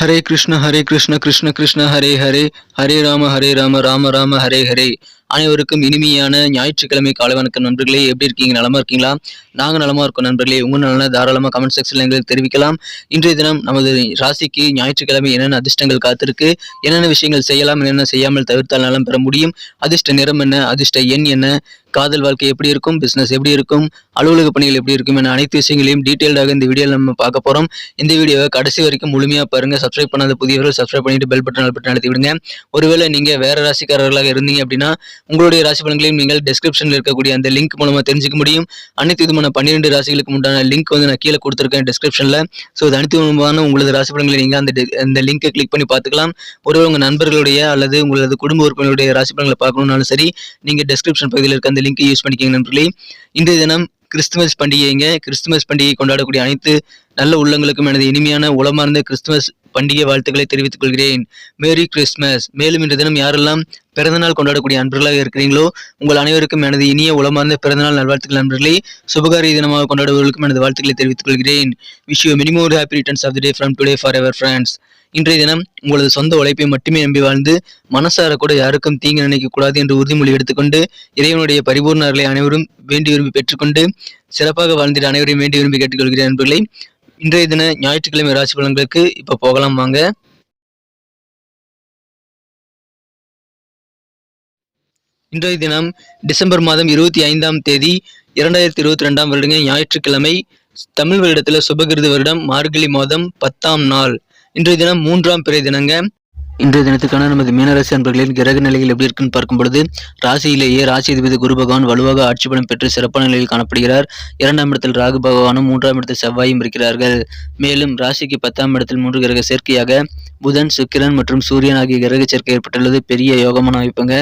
ஹரே கிருஷ்ண ஹரே கிருஷ்ண கிருஷ்ண கிருஷ்ண ஹரே ஹரே. ஹரே ராம ஹரே ராம ராம ராம ஹரே ஹரே. அனைவருக்கும் இனிமையான ஞாயிற்றுக்கிழமை காலை வணக்கம் நண்பர்களே. எப்படி இருக்கீங்க? நலமா இருக்கீங்களா? நாங்க நலமா இருக்கோம் நண்பர்களே. உங்க நலன தாராளமா கமெண்ட் செக்ஷன்ல எங்களுக்கு தெரிவிக்கலாம். இன்றைய தினம் நமது ராசிக்கு ஞாயிற்றுக்கிழமை என்னென்ன அதிர்ஷ்டங்கள் காத்திருக்கு என்னென்ன விஷயங்கள் செய்யலாம் என்னென்ன செய்யாமல் தவிர்த்தால் நலம் பெற முடியும் அதிர்ஷ்ட நிறம் என்ன அதிர்ஷ்ட எண் என்ன காதல் வாழ்க்கை எப்படி இருக்கும்? பிசினஸ் எப்படி இருக்கும்? அலுவலக பணிகள் எப்படி இருக்கும்? என அனைத்து விஷயங்களையும் டீட்டெயில்டாக இந்த வீடியோவில் நம்ம பார்க்க போகிறோம் இந்த வீடியோவை கடைசி வரைக்கும் முழுமையா பாருங்க. சப்ஸ்கிரைப் பண்ணாத புதியவர்கள் சப்ஸ்கிரைப் பண்ணிட்டு பெல் பட்டன் பட்டன் அழுத்தி விடுங்க. ஒருவேளை நீங்க வேற ராசிக்காரர்களாக இருந்தீங்க அப்படின்னா உங்களுடைய ராசி பலன்களையும் நீங்கள் டிஸ்கிரிப்ஷனில் இருக்கக்கூடிய அந்த லிங்க் மூலமா தெரிஞ்சுக்க முடியும். அனைத்து விதமான பன்னிரெண்டு ராசிகளுக்கு உண்டான லிங்க் வந்து நான் கீழே கொடுத்துருக்கேன் டிஸ்கிரிப்ஷனில் ஸோ அது அனைத்து விதமான உங்களது ராசி பலன்களை நீங்க அந்த அந்த லிங்க்கை கிளிக் பண்ணி பார்த்துக்கலாம். ஒருவேளை உங்கள் நண்பர்களுடைய அல்லது உங்களது குடும்ப உறுப்பினருடைய ராசி பலன்களை பார்க்கணுன்னாலும் சரி நீங்க டிஸ்கிரிப்ஷன் பகுதியில் இருக்க அந்த லிங்க்கை யூஸ் பண்ணிக்கோங்க நண்பர்களே. இன்றைய தினம் கிறிஸ்துமஸ் பண்டிகைங்க. கிறிஸ்துமஸ் பண்டிகை கொண்டாடக்கூடிய அனைத்து நல்ல உள்ளங்களுக்கும் எனது இனிமையான உளமார்ந்த கிறிஸ்துமஸ் பண்டிகை வாழ்த்துக்களை தெரிவித்துக் கொள்கிறேன். மேரி கிறிஸ்துமஸ் மேலும் இன்று தினம் யாரெல்லாம் பிறந்தநாள் கொண்டாடக்கூடிய அன்பர்களாக இருக்கிறீங்களோ உங்கள் அனைவருக்கும் எனது இனிய உளமார்ந்த பிறந்தநாள் நல்வாழ்த்துக்கள் நண்பர்களே. சுபகாரிய தினமாக கொண்டாடுபவர்களுக்கும் எனது வாழ்த்துக்களை தெரிவித்துக் கொள்கிறேன். விஷ் யூ மினிமம் ஒரு happy returns of the day from today for friends இன்றைய தினம் உங்களது சொந்த உழைப்பை மட்டுமே நம்பி வாழ்ந்து மனசார கூட யாருக்கும் தீங்கு நினைக்க கூடாது என்று உறுதிமொழி எடுத்துக்கொண்டு இறைவனுடைய பரிபூர்ண அருளை அனைவரும் வேண்டி விரும்பி பெற்றுக்கொண்டு சிறப்பாக வாழ்ந்திட அனைவரையும் வேண்டி விரும்பி கேட்டுக்கொள்கிறேன் நண்பர்களை. இன்றைய தின ஞாயிற்றுக்கிழமை ராசி பலன்களுக்கு இப்ப போகலாம் வாங்க. இன்றைய தினம் டிசம்பர் மாதம் இருபத்தி ஐந்தாம் தேதி இரண்டாயிரத்தி இருபத்தி ரெண்டாம் வருடங்க ஞாயிற்றுக்கிழமை தமிழ் வருடத்துல சுபகிருது வருடம் மார்கழி மாதம் பத்தாம் நாள். இன்றைய தினம் மூன்றாம் பிறை தினங்க. இன்றைய தினத்துக்கான நமது மீனராசி அன்பர்களின் கிரக நிலைகள் எப்படி இருக்குன்னு பார்க்கும் பொழுது ராசியிலேயே ராசி அதிபதி குரு பகவான் வலுவாக ஆட்சி பலம் பெற்று சிறப்பான நிலையில் காணப்படுகிறார். இரண்டாம் இடத்தில் ராகு பகவானும் மூன்றாம் இடத்தில் செவ்வாயும் இருக்கிறார்கள். மேலும் ராசிக்கு பத்தாம் இடத்தில் மூன்று கிரக சேர்க்கையாக புதன் சுக்கிரன் மற்றும் சூரியன் ஆகிய கிரக சேர்க்கை ஏற்பட்டுள்ளது. பெரிய யோகமான அமைப்புங்க.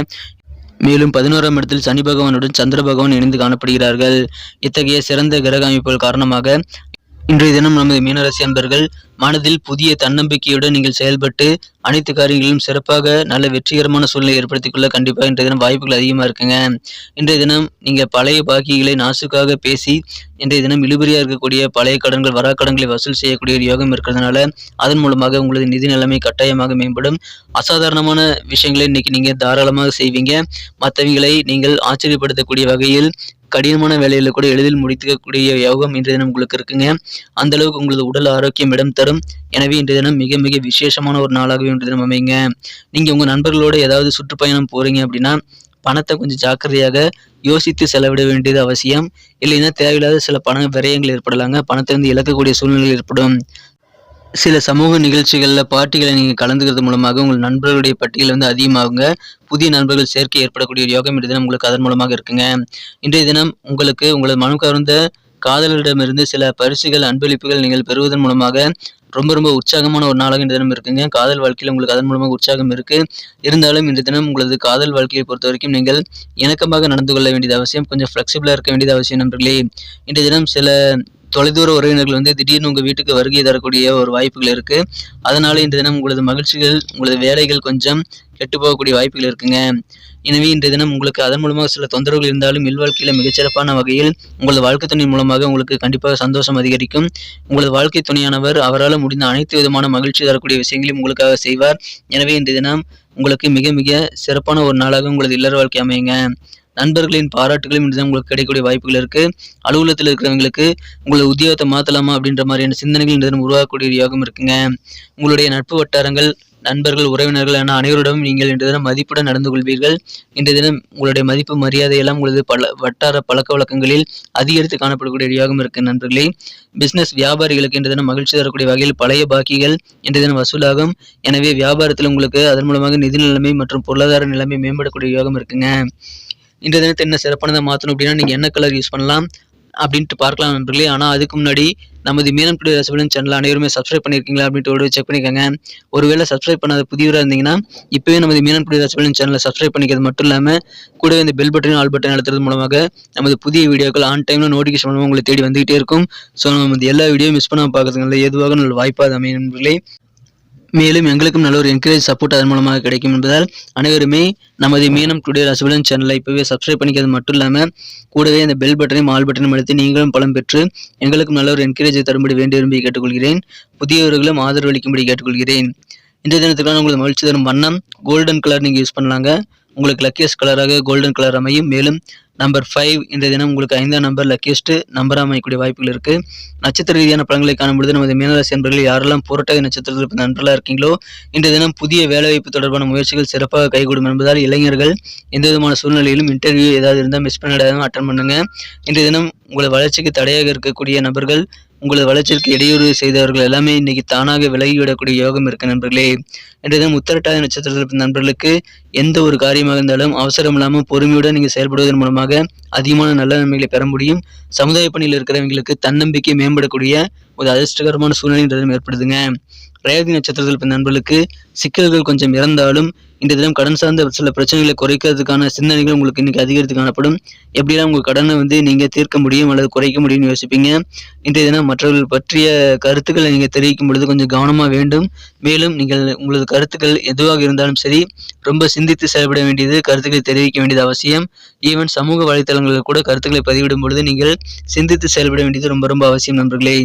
மேலும் பதினோராம் இடத்தில் சனி பகவானுடன் சந்திர பகவான் இணைந்து காணப்படுகிறார்கள். இத்தகைய சிறந்த கிரக அமைப்புகள் காரணமாக இன்றைய தினம் நமது மீனராசி அன்பர்கள் மனதில் புதிய தன்னம்பிக்கையுடன் நீங்கள் செயல்பட்டு அனைத்து காரியங்களிலும் சிறப்பாக நல்ல வெற்றிகரமான சூழ்நிலை ஏற்படுத்திக் கொள்ள கண்டிப்பாக இன்றைய தினம் வாய்ப்புகள் அதிகமாக இருக்குங்க. இன்றைய தினம் நீங்கள் பழைய பாக்கிகளை நாசுக்காக பேசி இன்றைய தினம் இழுபறியாக இருக்கக்கூடிய பழைய கடன்கள் வராக்கடன்களை வசூல் செய்யக்கூடிய ஒரு யோகம் இருக்கிறதுனால அதன் மூலமாக உங்களது நிதி நிலைமை கட்டாயமாக மேம்படும். அசாதாரணமான விஷயங்களை இன்னைக்கு நீங்கள் தாராளமாக செய்வீங்க. மற்றவங்களை நீங்கள் ஆச்சரியப்படுத்தக்கூடிய வகையில் கடினமான வேலையில் கூட எளிதில் முடித்துக்கக்கூடிய யோகம் இன்றைய தினம் உங்களுக்கு இருக்குங்க. அந்த அளவுக்கு உங்களது உடல் ஆரோக்கியம் இடம் தரும். எனவே இன்றைய தினம் மிக மிக விசேஷமான ஒரு நாளாகவே இன்றைய தினம் அமைங்க நீங்க உங்கள் நண்பர்களோடு ஏதாவது சுற்றுப்பயணம் போறீங்க அப்படின்னா பணத்தை கொஞ்சம் ஜாக்கிரதையாக யோசித்து செலவிட வேண்டியது அவசியம். இல்லைன்னா தேவையில்லாத சில பண விரயங்கள் ஏற்படலாங்க. பணத்தை வந்து இழக்கக்கூடிய சூழ்நிலை ஏற்படும். சில சமூக நிகழ்ச்சிகளில் பார்ட்டிகளை நீங்கள் கலந்துக்கிறது மூலமாக உங்கள் நண்பர்களுடைய பட்டியல் வந்து அதிகமாகுங்க. புதிய நண்பர்கள் சேர்க்கை ஏற்படக்கூடிய யோகம் இன்றைய தினம் உங்களுக்கு அதன் மூலமாக இருக்குங்க. இன்றைய தினம் உங்களுக்கு உங்களது மனம் கவர்ந்த காதலரிடமிருந்து சில பரிசுகள் அன்பளிப்புகள் நீங்கள் பெறுவதன் மூலமாக ரொம்ப ரொம்ப உற்சாகமான ஒரு நாளாக இந்த தினம் இருக்குங்க. காதல் வாழ்க்கையில் உங்களுக்கு அதன் மூலமாக உற்சாகம் இருக்குது இருந்தாலும் இந்த தினம் உங்களது காதல் வாழ்க்கையை பொறுத்த வரைக்கும் நீங்கள் இணக்கமாக நடந்து கொள்ள வேண்டியது அவசியம். கொஞ்சம் ஃப்ளெக்சிபிளாக இருக்க வேண்டியது அவசியம் நண்பர்களே. இன்றைய தினம் சில தொலைதூர உறவினர்கள் வந்து திடீர்னு உங்கள் வீட்டுக்கு வருகை தரக்கூடிய ஒரு வாய்ப்புகள் இருக்குது அதனால் இந்த தினம் உங்களது மகிழ்ச்சிகள் உங்களது வேலைகள் கொஞ்சம் கெட்டு போகக்கூடிய வாய்ப்புகள் இருக்குங்க. எனவே இன்றைய தினம் உங்களுக்கு அதன் மூலமாக சில தொந்தரவுகள் இருந்தாலும் இல்வாழ்க்கையில் மிகச்சிறப்பான வகையில் உங்களது வாழ்க்கை துணை மூலமாக உங்களுக்கு கண்டிப்பாக சந்தோஷம் அதிகரிக்கும். உங்களது வாழ்க்கை துணையானவர் அவரால் முடிந்த அனைத்து விதமான மகிழ்ச்சி தரக்கூடிய விஷயங்களையும் உங்களுக்காக செய்வார். எனவே இன்றைய தினம் உங்களுக்கு மிக மிக சிறப்பான ஒரு நாளாக உங்களது இல்லற வாழ்க்கை அமையுங்க. நண்பர்களின் பாராட்டுகளும் இன்று உங்களுக்கு கிடைக்கக்கூடிய வாய்ப்புகள் இருக்கு. அலுவலகத்தில் இருக்கிறவங்களுக்கு உங்களை உத்தியோகத்தை மாற்றலாமா அப்படின்ற மாதிரியான சிந்தனைகள் இன்று உருவாக்கக்கூடிய யோகம் இருக்குங்க. உங்களுடைய நட்பு வட்டாரங்கள் நண்பர்கள் உறவினர்கள் என அனைவரிடமும் நீங்கள் இன்று தினம் மதிப்புடன் நடந்து கொள்வீர்கள். இன்றைய தினம் உங்களுடைய மதிப்பு மரியாதை எல்லாம் உங்களது பல வட்டார பழக்க வழக்கங்களில் அதிகரித்து காணப்படக்கூடிய இடையாகவும் இருக்கு நண்பர்களே. பிசினஸ் வியாபாரிகளுக்கு இன்று தினம் மகிழ்ச்சி தரக்கூடிய வகையில் பழைய பாக்கிகள் இன்றைய தினம் வசூலாகும். எனவே வியாபாரத்தில் உங்களுக்கு அதன் மூலமாக நிதி நிலைமை மற்றும் பொருளாதார நிலைமை மேம்படக்கூடிய யோகம் இருக்குங்க. இன்றைய தினத்தை என்ன சிறப்பானதை மாற்றணும் அப்படின்னா நீங்கள் என்ன கலர் யூஸ் பண்ணலாம்? அப்படின்ட்டு பார்க்கலாம் நண்பர்களே. ஆனால் அதுக்கு முன்னாடி நமது மீனம் டுடே ரசபலன் சேனல் அனைவருமே சப்ஸ்கிரைப் பண்ணியிருக்கீங்களா அப்படின்ட்டு ஒரு செக் பண்ணிக்கோங்க. ஒருவேளை சப்ஸ்கிரைப் பண்ணாத புதியவராக இருந்தீங்கன்னா இப்போவே நமது மீனம் டுடே ரசபலன் சேனலை சப்ஸ்கிரைப் பண்ணிக்கிறது மட்டும் இல்லாமல் கூடவே இந்த பெல் பட்டன் ஆல் பட்டன் அழுத்துறது மூலமாக நமது புதிய வீடியோக்கள் ஆன் டைமில் நோட்டிஃபிகேஷன் மூலமாக உங்களை தேடி வந்துகிட்டே இருக்கும். ஸோ நம்ம எல்லா வீடியோ மிஸ் பண்ணாமல் பார்க்கறதுக்கு எதுவாக நல்ல வாய்ப்பாக அமையும் நண்பர்களே. மேலும் எங்களுக்கும் நல்ல ஒரு என்கரேஜ் சப்போர்ட் அதன் மூலமாக கிடைக்கும் என்பதால் அனைவருமே நமது மீனம் டுடே ரசபலன் சேனலை இப்போவே சப்ஸ்கிரைப் பண்ணிக்கிறது மட்டும் இல்லாமல் கூடவே அந்த பெல் பட்டனையும் ஆல் பட்டனையும் அழுத்தி நீங்களும் பலம் பெற்று எங்களுக்கும் நல்ல ஒரு என்கரேஜை தரும்படி வேண்டி விரும்பி கேட்டுக்கொள்கிறேன். புதியவர்களும் ஆதரவு அளிக்கும்படி கேட்டுக்கொள்கிறேன். இன்றைய தினத்துக்கான உங்களுக்கு மகிழ்ச்சி தரும் வண்ணம் கோல்டன் கலர் நீங்கள் யூஸ் பண்ணலாங்க. உங்களுக்கு லக்கியஸ்ட் கலராக கோல்டன் கலர் அமையும். மேலும் நம்பர் ஃபைவ் இந்த தினம் உங்களுக்கு ஐந்தாம் நம்பர் லக்கியஸ்ட் நம்பர் அமையக்கூடிய வாய்ப்புகள் இருக்குது நட்சத்திர ரீதியான பலன்களை காணும்பொழுது நமது மீனராசி நண்பர்கள் யாரெல்லாம் புரட்டாதி நட்சத்திரத்தில் இருப்ப நண்பர்களாக இருக்கீங்களோ இன்றைய தினம் புதிய வேலைவாய்ப்பு தொடர்பான முயற்சிகள் சிறப்பாக கைகூடும் என்பதால் இளைஞர்கள் எந்த விதமான சூழ்நிலையிலும் இன்டர்வியூ ஏதாவது இருந்தால் மிஸ் பண்ணிடாம அட்டன் பண்ணுங்கள் இன்றைய தினம் உங்களது வளர்ச்சிக்கு தடையாக இருக்கக்கூடிய நபர்கள் உங்களது வளர்ச்சிக்கு இடையூறு செய்தவர்கள் எல்லாமே இன்னைக்கு தானாக விலகிவிடக்கூடிய யோகம் இருக்கு நண்பர்களே. இன்றைய தினம் உத்தரட்டாதி நட்சத்திரத்தில் நண்பர்களுக்கு எந்த ஒரு காரியமாக இருந்தாலும் அவசரம் இல்லாமல் பொறுமையுடன் நீங்கள் செயல்படுவதன் மூலமாக அதிகமான நல்ல நன்மைகளை பெற முடியும். சமுதாய பணியில் இருக்கிறவங்களுக்கு தன்னம்பிக்கை மேம்படக்கூடிய ஒரு அதிர்ஷ்டகரமான சூழ்நிலை ஏற்படுதுங்க ரேவதி நட்சத்திரத்தில் இருப்ப நண்பர்களுக்கு சிக்கல்கள் கொஞ்சம் இறந்தாலும் இந்த தினம் கடன் சார்ந்த சில பிரச்சனைகளை குறைக்கிறதுக்கான சிந்தனைகள் உங்களுக்கு இன்னைக்கு அதிகரித்து காணப்படும். எப்படிலாம் உங்கள் கடனை வந்து நீங்கள் தீர்க்க முடியும் அல்லது குறைக்க முடியும்னு யோசிப்பீங்க. இன்றைய தினம் மற்றவர்கள் பற்றிய கருத்துக்களை நீங்கள் தெரிவிக்கும் பொழுது கொஞ்சம் கவனமாக வேண்டும். மேலும் நீங்கள் உங்களது கருத்துக்கள் எதுவாக இருந்தாலும் சரி ரொம்ப சிந்தித்து செயல்பட வேண்டியது கருத்துக்களை தெரிவிக்க வேண்டியது அவசியம். ஈவன் சமூக வலைத்தளங்களில் கூட கருத்துக்களை பதிவிடும் பொழுது நீங்கள் சிந்தித்து செயல்பட வேண்டியது ரொம்ப ரொம்ப அவசியம் நண்பர்களே.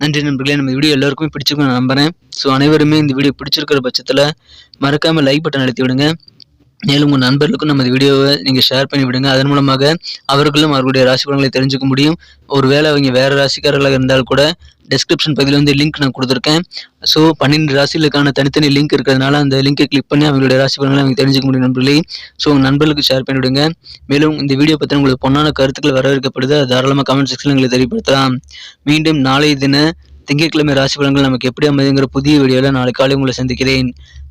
நன்றி நண்பர்களே நம்ம வீடியோ எல்லாருக்குமே பிடிச்சிருக்கும் நான் நம்புறேன். ஸோ அனைவருமே இந்த வீடியோ பிடிச்சிருக்கிற பட்சத்தில் மறக்காமல் லைக் பட்டன் அழுத்தி விடுங்க. மேலும் உங்கள் நண்பர்களுக்கும் நம்ம வீடியோவை நீங்கள் ஷேர் பண்ணி விடுங்க. அதன் மூலமாக அவர்களும் அவர்களுடைய ராசி பலன்களை தெரிஞ்சுக்க முடியும். ஒருவேளை அவங்க வேறு ராசிக்காரர்களாக இருந்தால் கூட டெஸ்கிரிப்ஷன் பகுதியில் வந்து லிங்க் நான் கொடுத்துருக்கேன். ஸோ பன்னெண்டு ராசிகளுக்கான தனித்தனி லிங்க் இருக்கிறதுனால அந்த லிங்கை கிளிக் பண்ணி அவங்களுடைய ராசி பலன்களை அவங்க தெரிஞ்சுக்க முடியும் நண்பர்களே. ஸோ உங்கள் நண்பர்களுக்கு ஷேர் பண்ணி விடுங்க. மேலும் இந்த வீடியோ பற்றி உங்களுக்கு பொண்ணான கருத்துக்கள் வரவேற்கப்படுது. தாராளமாக கமெண்ட் செக்ஷனில் எங்களை தெரியப்படுத்தலாம். மீண்டும் நாளைய தின திங்கட்கிழமை ராசி பலன்கள் நமக்கு எப்படி அமைதுங்கிற புதிய வீடியோவில் நாளை காலை உங்களை சந்திக்கிறேன்.